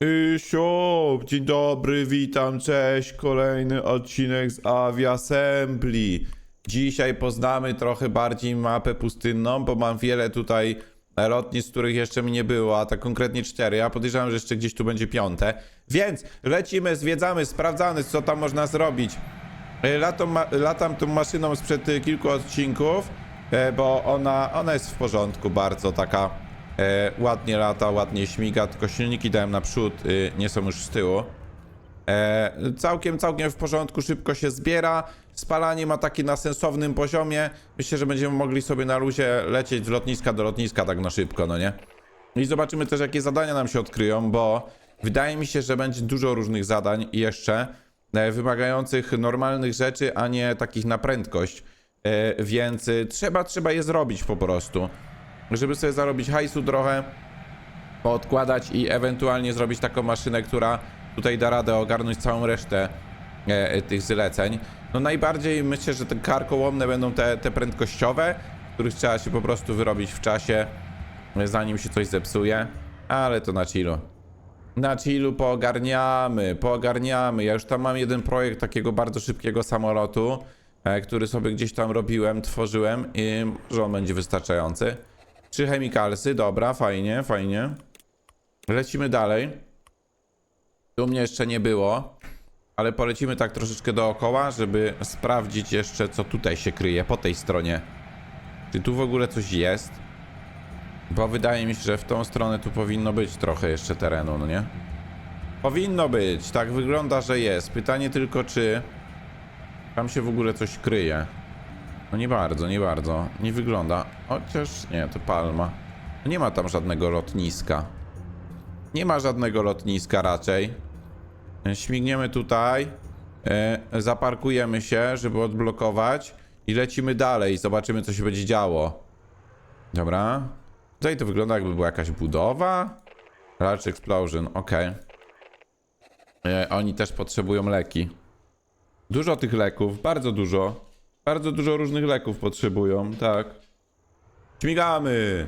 Isiu, dzień dobry, witam, cześć, kolejny odcinek z Aviassembly. Dzisiaj poznamy trochę bardziej mapę pustynną, bo mam wiele tutaj lotnisk, których jeszcze mi nie było, a tak konkretnie cztery. Ja podejrzewam, że jeszcze gdzieś tu będzie piąte. Więc lecimy, zwiedzamy, sprawdzamy, co tam można zrobić. E, Latam, latam tą maszyną sprzed y, kilku odcinków, e, bo ona, ona jest w porządku, bardzo taka e, ładnie lata, ładnie śmiga, tylko silniki dałem naprzód, y, nie są już z tyłu. E, całkiem, całkiem w porządku, szybko się zbiera. Spalanie ma taki na sensownym poziomie. Myślę, że będziemy mogli sobie na luzie lecieć z lotniska do lotniska tak na szybko, no nie? I zobaczymy też, jakie zadania nam się odkryją, bo wydaje mi się, że będzie dużo różnych zadań jeszcze e, wymagających normalnych rzeczy, a nie takich na prędkość. E, więc y, trzeba, trzeba je zrobić po prostu. Żeby sobie zarobić hajsu trochę, poodkładać i ewentualnie zrobić taką maszynę, która tutaj da radę ogarnąć całą resztę e, e, tych zleceń. No najbardziej myślę, że te karkołomne będą te, te prędkościowe, których trzeba się po prostu wyrobić w czasie, e, zanim się coś zepsuje, ale to na chillu. Na chillu poogarniamy, poogarniamy. Ja już tam mam jeden projekt takiego bardzo szybkiego samolotu, e, który sobie gdzieś tam robiłem, tworzyłem i że on będzie wystarczający. Trzy chemikalsy, dobra, fajnie, fajnie. Lecimy dalej. Tu mnie jeszcze nie było, ale polecimy tak troszeczkę dookoła, żeby sprawdzić jeszcze, co tutaj się kryje po tej stronie. Czy tu w ogóle coś jest? Bo wydaje mi się, że w tą stronę tu powinno być trochę jeszcze terenu, no nie? Powinno być, tak wygląda, że jest. Pytanie tylko, czy tam się w ogóle coś kryje. No nie bardzo, nie bardzo. Nie wygląda. Chociaż nie, to palma. Nie ma tam żadnego lotniska. Nie ma żadnego lotniska raczej. E, Śmigniemy tutaj. E, zaparkujemy się, żeby odblokować. I lecimy dalej. Zobaczymy, co się będzie działo. Dobra. Tutaj to wygląda, jakby była jakaś budowa. Large Explosion, ok. E, oni też potrzebują leki. Dużo tych leków, bardzo dużo. Bardzo dużo różnych leków potrzebują, tak. Śmigamy!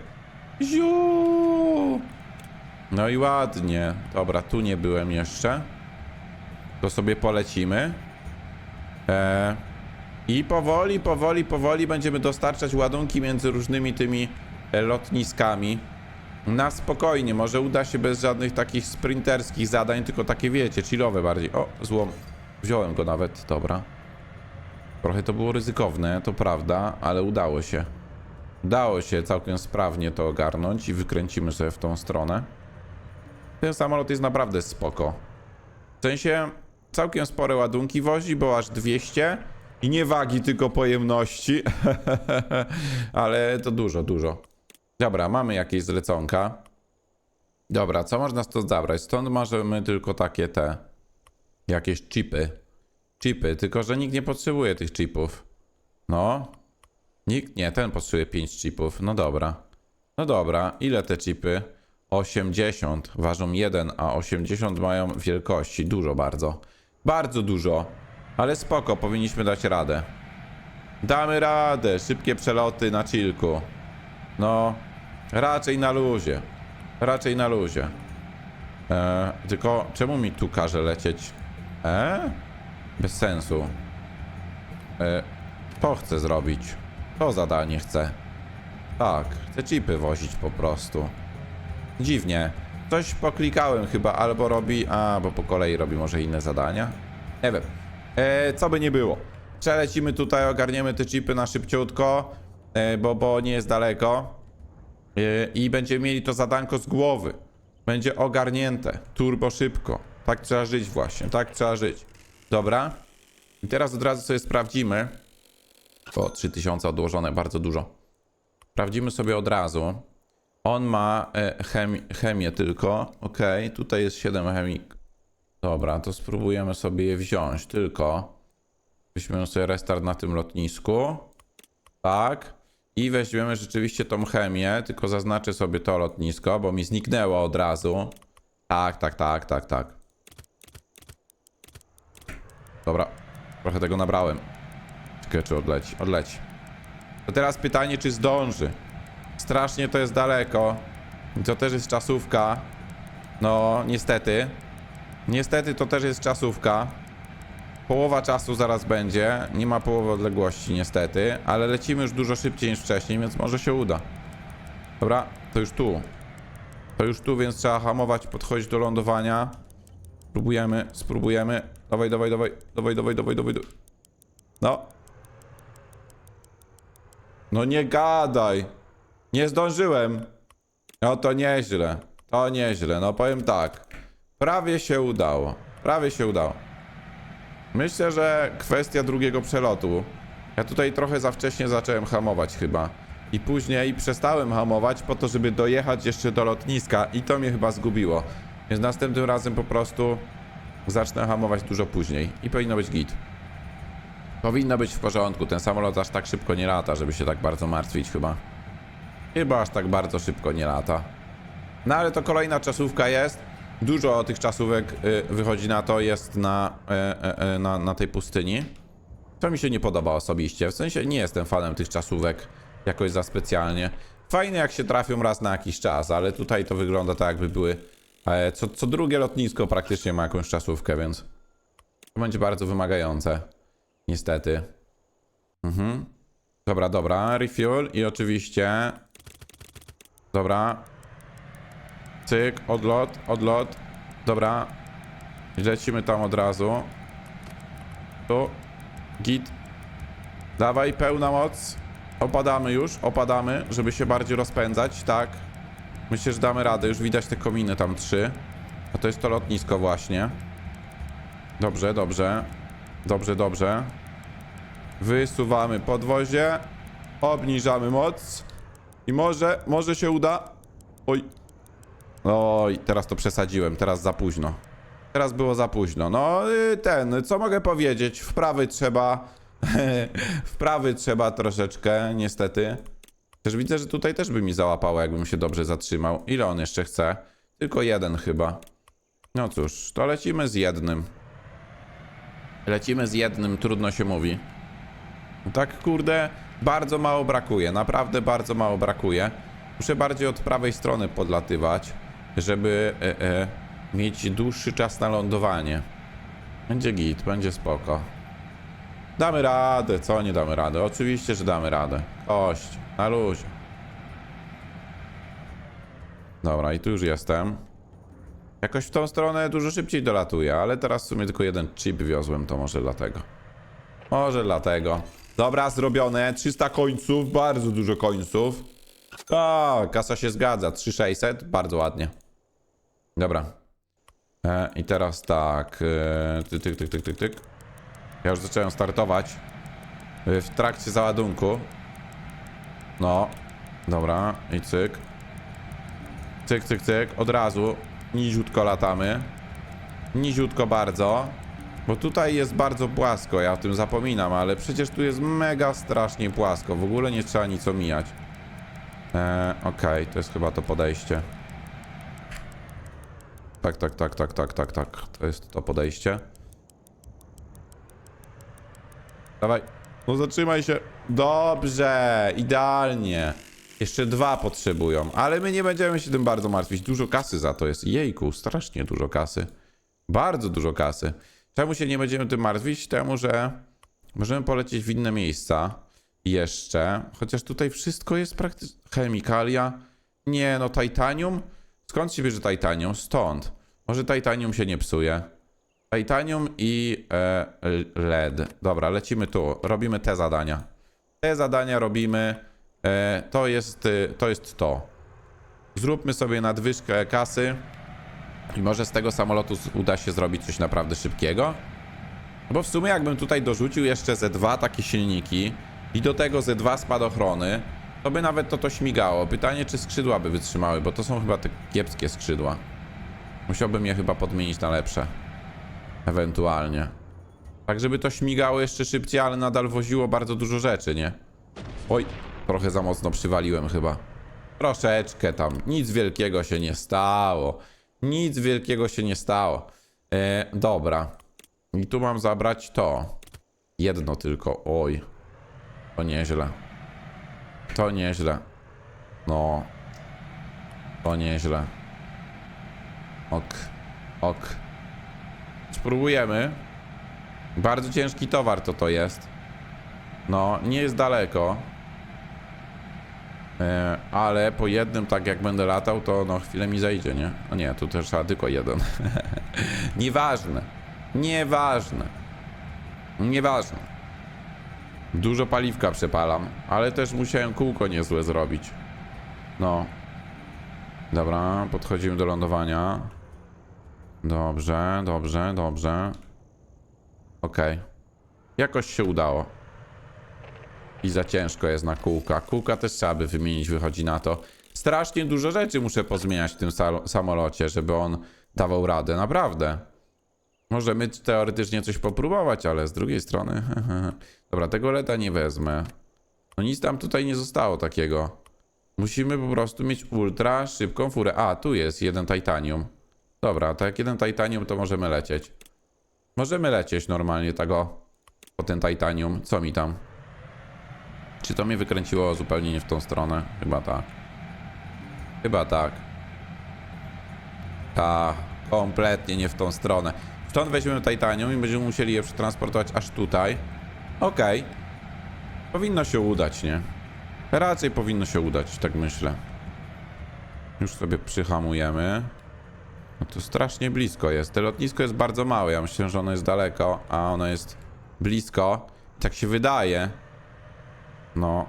Ziu! No i ładnie. Dobra, tu nie byłem jeszcze. To sobie polecimy. E, I powoli, powoli, powoli będziemy dostarczać ładunki między różnymi tymi e, lotniskami. Na spokojnie, może uda się bez żadnych takich sprinterskich zadań, tylko takie wiecie, chillowe bardziej. O, złom. Wziąłem go nawet, dobra. Trochę to było ryzykowne, to prawda, ale udało się. Udało się całkiem sprawnie to ogarnąć i wykręcimy sobie w tą stronę. Ten samolot jest naprawdę spoko. W sensie całkiem spore ładunki wozi, bo aż 200 i nie wagi, tylko pojemności. Ale to dużo, dużo. Dobra, mamy jakieś zleconka. Dobra, co można stąd zabrać? Stąd możemy tylko takie te jakieś chipy. Chipy, tylko że nikt nie potrzebuje tych chipów. No. Nikt nie, ten potrzebuje 5 chipów. No dobra. No dobra, ile te chipy? 80 ważą 1, a 80 mają wielkości. Dużo bardzo. Bardzo dużo. Ale spoko, powinniśmy dać radę. Damy radę. Szybkie przeloty na chillku. No, raczej na luzie. Raczej na luzie. E, tylko czemu mi tu każe lecieć? E? Bez sensu. E, to chcę zrobić. To zadanie chcę. Tak, chcę chipy wozić po prostu. Dziwnie. Coś poklikałem chyba, albo robi... A, bo po kolei robi może inne zadania? Nie wiem. E, co by nie było. Przelecimy tutaj, ogarniemy te chipy na szybciutko, e, bo, bo nie jest daleko. E, I będziemy mieli to zadanko z głowy. Będzie ogarnięte. Turbo szybko. Tak trzeba żyć właśnie. Tak trzeba żyć. Dobra. I teraz od razu sobie sprawdzimy. O, 3000 odłożone, bardzo dużo. Sprawdzimy sobie od razu. On ma e, chemi chemię tylko. Ok, tutaj jest 7 chemik. Dobra, to spróbujemy sobie je wziąć. Tylko weźmiemy sobie restart na tym lotnisku. Tak. I weźmiemy rzeczywiście tą chemię. Tylko zaznaczę sobie to lotnisko, bo mi zniknęło od razu. Tak, tak, tak, tak, tak. Dobra. Trochę tego nabrałem. Czekaj, czy odleci. Odleci. To teraz pytanie, czy zdąży. Strasznie to jest daleko. To też jest czasówka. No, niestety. Niestety to też jest czasówka. Połowa czasu zaraz będzie. Nie ma połowy odległości niestety, ale lecimy już dużo szybciej niż wcześniej, więc może się uda. Dobra, to już tu. To już tu, więc trzeba hamować, podchodzić do lądowania. Spróbujemy, spróbujemy. Dawaj, dawaj, dawaj, dawaj, dawaj, dawaj, dawaj. No. No nie gadaj. Nie zdążyłem. No to nieźle. To nieźle. No powiem tak. Prawie się udało. Prawie się udało. Myślę, że kwestia drugiego przelotu. Ja tutaj trochę za wcześnie zacząłem hamować chyba. I później przestałem hamować po to, żeby dojechać jeszcze do lotniska i to mnie chyba zgubiło. Więc następnym razem po prostu zacznę hamować dużo później i powinno być git. Powinno być w porządku. Ten samolot aż tak szybko nie lata, żeby się tak bardzo martwić chyba. Chyba aż tak bardzo szybko nie lata. No ale to kolejna czasówka jest. Dużo tych czasówek y, wychodzi na to, jest na, e, e, e, na, na tej pustyni. To mi się nie podoba osobiście. W sensie nie jestem fanem tych czasówek jakoś za specjalnie. Fajne jak się trafią raz na jakiś czas, ale tutaj to wygląda tak jakby były... E, co, co drugie lotnisko praktycznie ma jakąś czasówkę, więc... To będzie bardzo wymagające. Niestety. Mhm. Dobra, dobra. Refuel i oczywiście... Dobra. Cyk, odlot, odlot. Dobra. Lecimy tam od razu. Tu. Git. Dawaj, pełna moc. Opadamy już, opadamy, żeby się bardziej rozpędzać, tak. Myślę, że damy radę. Już widać te kominy tam trzy. A to jest to lotnisko właśnie. Dobrze, dobrze. Dobrze, dobrze. Wysuwamy podwozie. Obniżamy moc. I może, może się uda. Oj. Oj, teraz to przesadziłem, teraz za późno. Teraz było za późno. No, y, ten, co mogę powiedzieć? Wprawy trzeba. Wprawy trzeba troszeczkę, niestety. Też widzę, że tutaj też by mi załapało, jakbym się dobrze zatrzymał. Ile on jeszcze chce? Tylko jeden chyba. No cóż, to lecimy z jednym. Lecimy z jednym, trudno się mówi. Tak, kurde, bardzo mało brakuje. Naprawdę bardzo mało brakuje. Muszę bardziej od prawej strony podlatywać, żeby e, e, mieć dłuższy czas na lądowanie. Będzie git, będzie spoko. Damy radę, co nie damy radę? Oczywiście, że damy radę. Kość, na luzie. Dobra, i tu już jestem. Jakoś w tą stronę dużo szybciej dolatuję, ale teraz w sumie tylko jeden chip wiozłem, to może dlatego. Może dlatego. Dobra, zrobione. 300 końców, bardzo dużo końców. A, kasa się zgadza. 3600, bardzo ładnie. Dobra. E, I teraz tak. E, tyk, tyk, tyk, tyk, tyk. Ja już zacząłem startować. E, w trakcie załadunku. No. Dobra, i cyk. Cyk, cyk, cyk. Od razu. Niziutko latamy. Niziutko bardzo. Bo tutaj jest bardzo płasko, ja o tym zapominam, ale przecież tu jest mega strasznie płasko. W ogóle nie trzeba nic omijać. Eee, okej, to jest chyba to podejście. Tak, tak, tak, tak, tak, tak, tak. To jest to podejście. Dawaj. No zatrzymaj się. Dobrze, idealnie. Jeszcze dwa potrzebują, ale my nie będziemy się tym bardzo martwić. Dużo kasy za to jest. Jejku, strasznie dużo kasy. Bardzo dużo kasy. Czemu się nie będziemy tym martwić? Temu, że możemy polecieć w inne miejsca jeszcze. Chociaż tutaj wszystko jest praktycznie... Chemikalia. Nie, no titanium? Skąd się bierze titanium? Stąd. Może titanium się nie psuje. Titanium i e, LED. Dobra, lecimy tu. Robimy te zadania. Te zadania robimy. E, to jest y, to. Jest to. Zróbmy sobie nadwyżkę kasy. I może z tego samolotu uda się zrobić coś naprawdę szybkiego. No Bo w sumie jakbym tutaj dorzucił jeszcze ze dwa takie silniki i do tego ze dwa spadochrony, to by nawet to to śmigało. Pytanie, czy skrzydła by wytrzymały, bo to są chyba te kiepskie skrzydła. Musiałbym je chyba podmienić na lepsze. Ewentualnie. Tak, żeby to śmigało jeszcze szybciej, ale nadal woziło bardzo dużo rzeczy, nie? Oj, trochę za mocno przywaliłem chyba. Troszeczkę tam. Nic wielkiego się nie stało. Nic wielkiego się nie stało. E, dobra. I tu mam zabrać to. Jedno tylko. Oj. To nieźle. To nieźle. No. To nieźle. Ok, ok. Spróbujemy. Bardzo ciężki towar to to jest. No, nie jest daleko. E, ale po jednym, tak jak będę latał, to no chwilę mi zejdzie, nie? No nie, tu też trzeba tylko jeden. Nieważne. Nieważne. Nieważne. Dużo paliwka przepalam, ale też musiałem kółko niezłe zrobić. No. Dobra, podchodzimy do lądowania. Dobrze, dobrze, dobrze. Okej. Jakoś się udało. I za ciężko jest na kółka. Kółka też trzeba by wymienić, wychodzi na to. Strasznie dużo rzeczy muszę pozmieniać w tym samolocie, żeby on dawał radę. Naprawdę. Możemy teoretycznie coś popróbować, ale z drugiej strony... Dobra, tego leta nie wezmę. No nic tam tutaj nie zostało takiego. Musimy po prostu mieć ultra szybką furę. A, tu jest jeden titanium. Dobra, to jak jeden titanium, to możemy lecieć. Możemy lecieć normalnie tego. Po ten titanium. Co mi tam? Czy to mnie wykręciło zupełnie nie w tą stronę? Chyba tak. Chyba tak. Ta, kompletnie nie w tą stronę. Stąd weźmiemy titanium i będziemy musieli je przetransportować aż tutaj. Okej. Powinno się udać, nie? Raczej powinno się udać, tak myślę. Już sobie przyhamujemy. No to strasznie blisko jest. To lotnisko jest bardzo małe. Ja myślę, że ono jest daleko, a ono jest blisko. Tak się wydaje. No.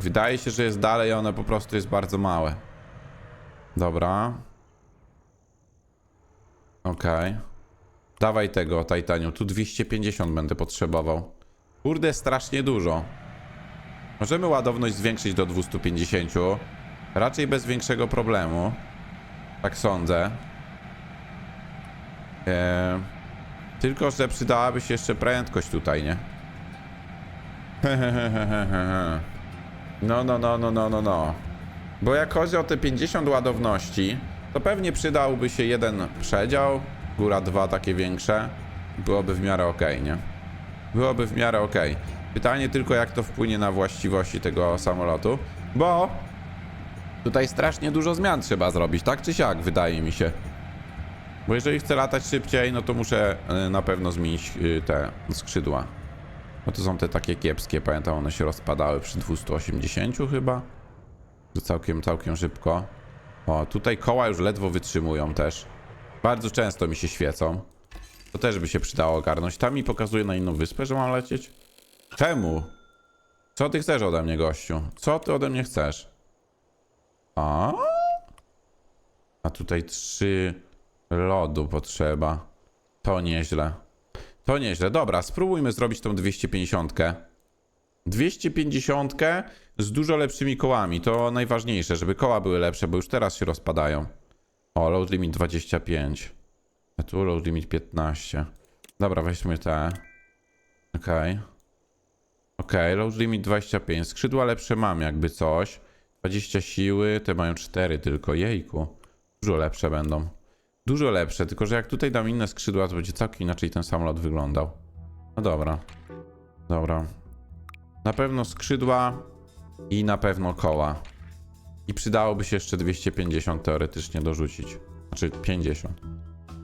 Wydaje się, że jest dalej, ono po prostu jest bardzo małe. Dobra. Okej. Dawaj tego titanium. Tu 250 będę potrzebował. Kurde, strasznie dużo. Możemy ładowność zwiększyć do 250. Raczej bez większego problemu. Tak sądzę. Eee, tylko, że przydałaby się jeszcze prędkość tutaj, nie? No, no, no, no, no, no, no. Bo jak chodzi o te 50 ładowności, to pewnie przydałby się jeden przedział, góra dwa takie większe. Byłoby w miarę ok, nie? Byłoby w miarę ok. Pytanie tylko, jak to wpłynie na właściwości tego samolotu, bo tutaj strasznie dużo zmian trzeba zrobić, tak czy siak, wydaje mi się. Bo jeżeli chcę latać szybciej, no to muszę y, na pewno zmienić y, te skrzydła. Bo to są te takie kiepskie, pamiętam, one się rozpadały przy 280 chyba. To całkiem, całkiem szybko. O, tutaj koła już ledwo wytrzymują też. Bardzo często mi się świecą. To też by się przydało ogarnąć. Tam mi pokazuje na inną wyspę, że mam lecieć. Czemu? Co ty chcesz ode mnie, gościu? Co ty ode mnie chcesz? A? A tutaj trzy lodu potrzeba. To nieźle. To nieźle. Dobra, spróbujmy zrobić tą 250. 250 z dużo lepszymi kołami. To najważniejsze, żeby koła były lepsze, bo już teraz się rozpadają. O, load limit 25. A tu load limit 15. Dobra, weźmy te. Okej. Okay. Okej, okay, load limit 25. Skrzydła lepsze mam, jakby coś. 20 siły, te mają 4 tylko. Jejku. Dużo lepsze będą. Dużo lepsze, tylko że jak tutaj dam inne skrzydła, to będzie całkiem inaczej ten samolot wyglądał. No dobra. Dobra. Na pewno skrzydła i na pewno koła. I przydałoby się jeszcze 250 teoretycznie dorzucić. Znaczy 50.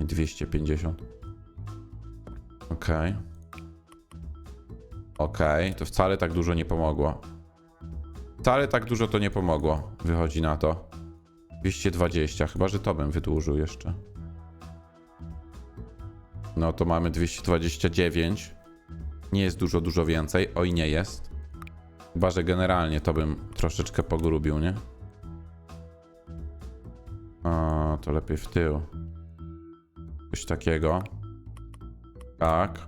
Nie 250. Okej. Okay. Okej, okay. to wcale tak dużo nie pomogło. Wcale tak dużo to nie pomogło. Wychodzi na to. 220, chyba że to bym wydłużył jeszcze. No to mamy 229. Nie jest dużo, dużo więcej. Oj, nie jest. Chyba, że generalnie to bym troszeczkę pogrubił, nie? O, to lepiej w tył. Coś takiego. Tak.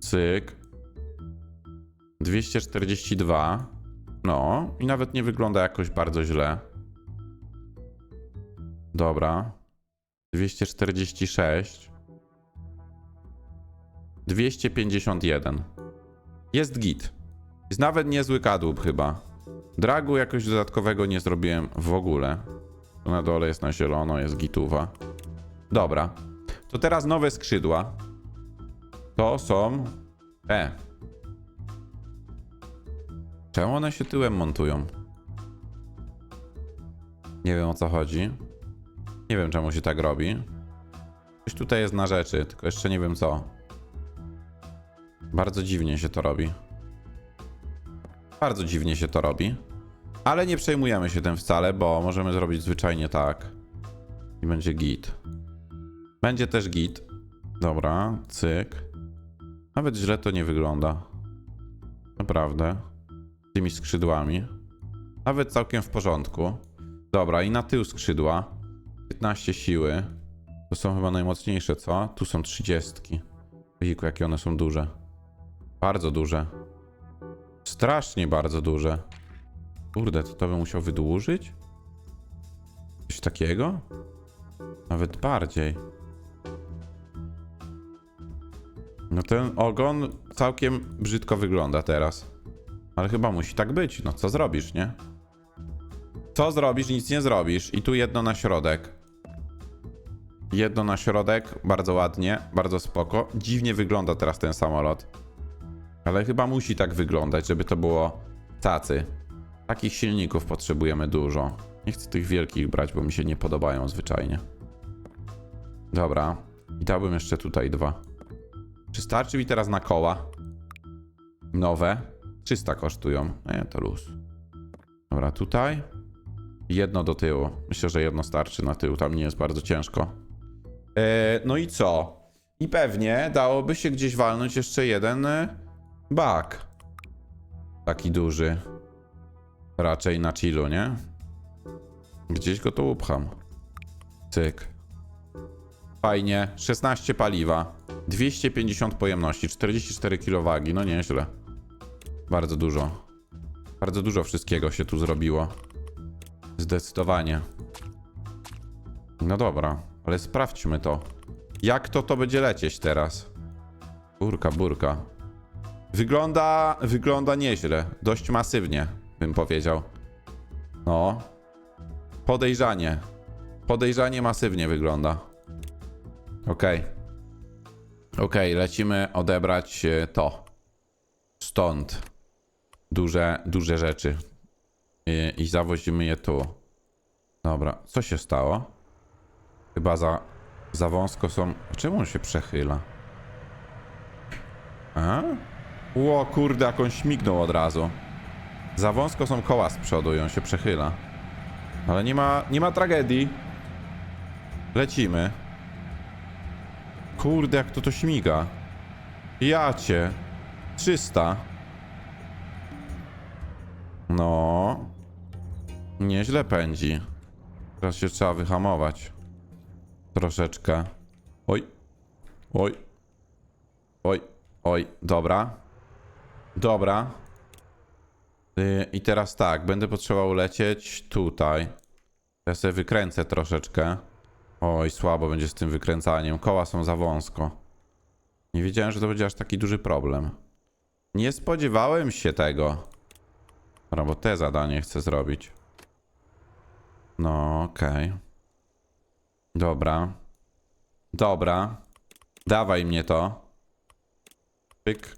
Cyk. 242. No, i nawet nie wygląda jakoś bardzo źle. Dobra. 246. 251. Jest git. Jest nawet niezły kadłub chyba. Dragu jakoś dodatkowego nie zrobiłem w ogóle. Tu na dole jest na zielono, jest gituwa. Dobra. To teraz nowe skrzydła. To są... E. Czemu one się tyłem montują? Nie wiem o co chodzi. Nie wiem, czemu się tak robi. Coś tutaj jest na rzeczy, tylko jeszcze nie wiem co. Bardzo dziwnie się to robi. Bardzo dziwnie się to robi. Ale nie przejmujemy się tym wcale, bo możemy zrobić zwyczajnie tak. I będzie git. Będzie też git. Dobra, cyk. Nawet źle to nie wygląda. Naprawdę. Tymi skrzydłami. Nawet całkiem w porządku. Dobra, i na tył skrzydła. 15 siły. To są chyba najmocniejsze, co? Tu są 30. Wiku, jakie one są duże. Bardzo duże. Strasznie bardzo duże. Kurde, to to bym musiał wydłużyć? Coś takiego? Nawet bardziej. No ten ogon całkiem brzydko wygląda teraz. Ale chyba musi tak być. No co zrobisz, nie? Co zrobisz? Nic nie zrobisz. I tu jedno na środek. Jedno na środek. Bardzo ładnie. Bardzo spoko. Dziwnie wygląda teraz ten samolot. Ale chyba musi tak wyglądać, żeby to było tacy. Takich silników potrzebujemy dużo. Nie chcę tych wielkich brać, bo mi się nie podobają zwyczajnie. Dobra. I dałbym jeszcze tutaj dwa. Czy starczy mi teraz na koła? Nowe. 300 kosztują. Nie, to luz. Dobra, tutaj. Jedno do tyłu. Myślę, że jedno starczy na tył. Tam nie jest bardzo ciężko. E, no i co? I pewnie dałoby się gdzieś walnąć jeszcze jeden e, bak. Taki duży. Raczej na chillu, nie? Gdzieś go tu upcham. Cyk. Fajnie. 16 paliwa. 250 pojemności. 44 kg. No nieźle. Bardzo dużo. Bardzo dużo wszystkiego się tu zrobiło. Zdecydowanie. No dobra, ale sprawdźmy to. Jak to to będzie lecieć teraz? Burka, burka. Wygląda, wygląda nieźle. Dość masywnie, bym powiedział. No. Podejrzanie. Podejrzanie masywnie wygląda. Okej. Okej, lecimy odebrać e, to. Stąd. Duże, duże rzeczy. I, I zawozimy je tu. Dobra, co się stało? Chyba za, za wąsko są... Czemu on się przechyla? A? Ło, kurde, jak on śmignął od razu. Za wąsko są koła z przodu i on się przechyla. Ale nie ma, nie ma tragedii. Lecimy. Kurde, jak to to śmiga. Ja cię. 300. No. Nieźle pędzi. Teraz się trzeba wyhamować. Troszeczkę. Oj. Oj. Oj. Oj. Dobra. Dobra. Y, I teraz tak, będę potrzebował lecieć tutaj. Ja sobie wykręcę troszeczkę. Oj, słabo będzie z tym wykręcaniem. Koła są za wąsko. Nie wiedziałem, że to będzie aż taki duży problem. Nie spodziewałem się tego. Dobra, bo te zadanie chcę zrobić. No, okej. Dobra. Dobra. Dawaj mnie to. Pyk.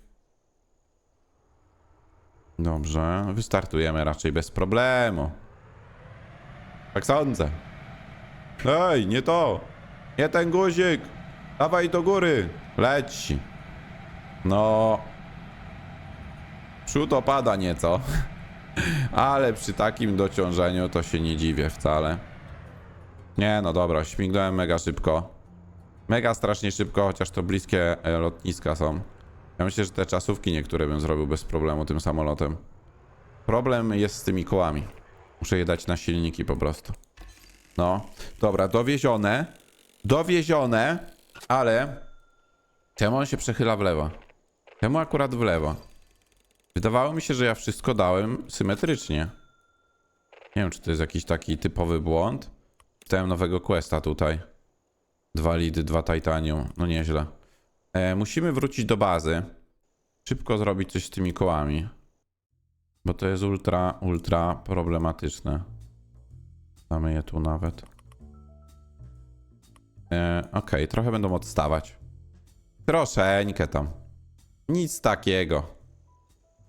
Dobrze. Wystartujemy raczej bez problemu. Tak sądzę. Ej, nie to. Nie ten guzik. Dawaj do góry. Leci. No. Przód opada nieco. Ale przy takim dociążeniu to się nie dziwię wcale. Nie, no dobra, śmignąłem mega szybko. Mega strasznie szybko, chociaż to bliskie e, lotniska są. Ja myślę, że te czasówki niektóre bym zrobił bez problemu tym samolotem. Problem jest z tymi kołami. Muszę je dać na silniki po prostu. No, dobra, dowiezione. Dowiezione, ale... Czemu on się przechyla w lewo? Czemu akurat w lewo? Wydawało mi się, że ja wszystko dałem symetrycznie. Nie wiem, czy to jest jakiś taki typowy błąd. Dostałem nowego questa tutaj. Dwa lidy, dwa titanium. No nieźle. E, musimy wrócić do bazy. Szybko zrobić coś z tymi kołami. Bo to jest ultra, ultra problematyczne. Mamy je tu nawet. E, Okej, trochę będą odstawać. Troszeczkę tam. Nic takiego.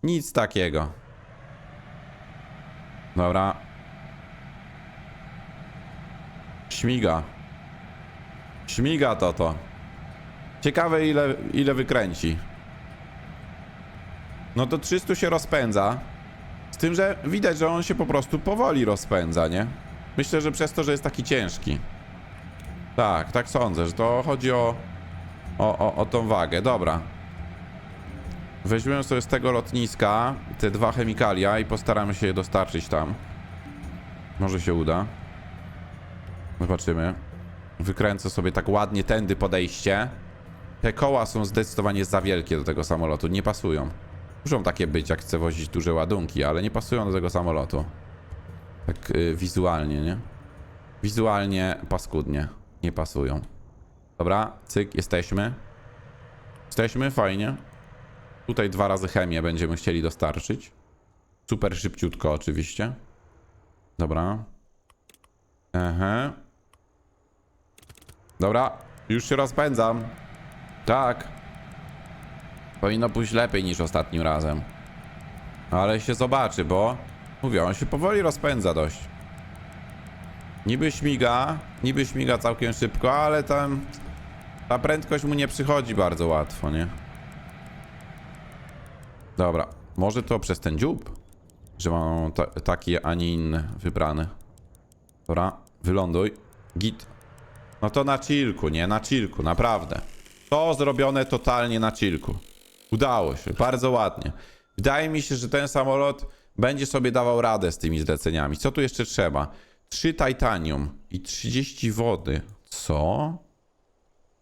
Nic takiego. Dobra. Śmiga. Śmiga to to. Ciekawe ile, ile wykręci. No to 300 się rozpędza. Z tym, że widać, że on się po prostu powoli rozpędza, nie? Myślę, że przez to, że jest taki ciężki. Tak, tak sądzę, że to chodzi o, o, o, o tą wagę. Dobra. Weźmiemy sobie z tego lotniska te dwa chemikalia i postaramy się je dostarczyć tam. Może się uda. Zobaczymy. Wykręcę sobie tak ładnie tędy podejście. Te koła są zdecydowanie za wielkie do tego samolotu. Nie pasują. Muszą takie być, jak chcę wozić duże ładunki, ale nie pasują do tego samolotu. Tak yy, wizualnie, nie? Wizualnie paskudnie. Nie pasują. Dobra, cyk, jesteśmy. Jesteśmy, fajnie. Tutaj dwa razy chemię będziemy chcieli dostarczyć. Super szybciutko oczywiście. Dobra. Aha. Dobra, już się rozpędzam. Tak. Powinno pójść lepiej niż ostatnim razem. Ale się zobaczy, bo mówię, on się powoli rozpędza dość. Niby śmiga, niby śmiga całkiem szybko, ale tam ta prędkość mu nie przychodzi bardzo łatwo, nie? Dobra, może to przez ten dziób, że mam ta, taki, a nie inny wybrany. Dobra, wyląduj. Git. No to na chillku, nie? Na chillku, naprawdę. To zrobione totalnie na chillku. Udało się, bardzo ładnie. Wydaje mi się, że ten samolot będzie sobie dawał radę z tymi zleceniami. Co tu jeszcze trzeba? 3 titanium i 30 wody. Co?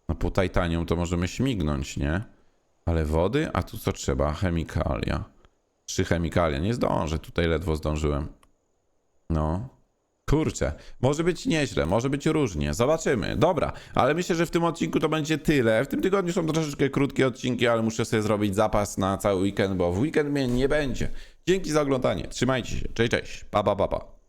No po titanium to możemy śmignąć, nie? Ale wody? A tu co trzeba? Chemikalia. Trzy chemikalia. Nie zdążę. Tutaj ledwo zdążyłem. No. Kurczę, może być nieźle, może być różnie. Zobaczymy. Dobra, ale myślę, że w tym odcinku to będzie tyle. W tym tygodniu są troszeczkę krótkie odcinki, ale muszę sobie zrobić zapas na cały weekend, bo w weekend mnie nie będzie. Dzięki za oglądanie. Trzymajcie się. Cześć, cześć. Pa, pa, pa, pa.